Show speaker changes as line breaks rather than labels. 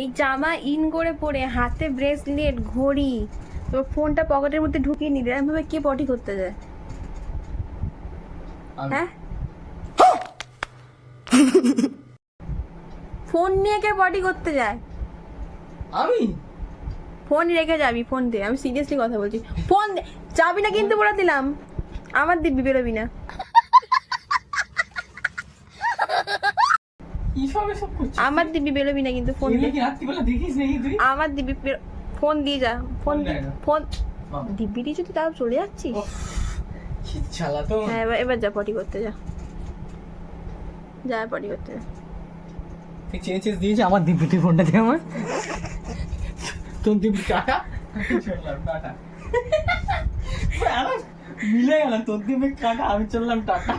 এই জামা ইন করে পরে হাতে ব্রেসলেট ঘড়ি তোর ফোনটা পকেটের মধ্যে ঢুকিয়ে নিলে এরকম ভাবে কে পটি করতে যায়। হ্যাঁ? ফোন নিয়ে কে পটি করতে যায়?
আমি?
ফোন রেখে যাবি ফোন দে আমি সিরিয়াসলি কথা বলছি। ফোন যাবি না কিন্তু বলে দিলাম আমার দিবি বেরোবি না। আমার দিবি বেরোবি না কিন্তু ফোন আমার দিবি ফোন দিয়ে যা ফোন
ফোন
দে
দেয়
যদি তাও চলে যাচ্ছিস?
তো।
হ্যাঁ এবার এবার যা পটি করতে যা। যা পটি করতে যা।
তুই দিয়েছে আমার দিব্যি ফোনটা দিয়ে আমার? তোর দিব্যি টাটা। মিলে গেল তোর দিব্যি টাটা আমি চললাম টাটা।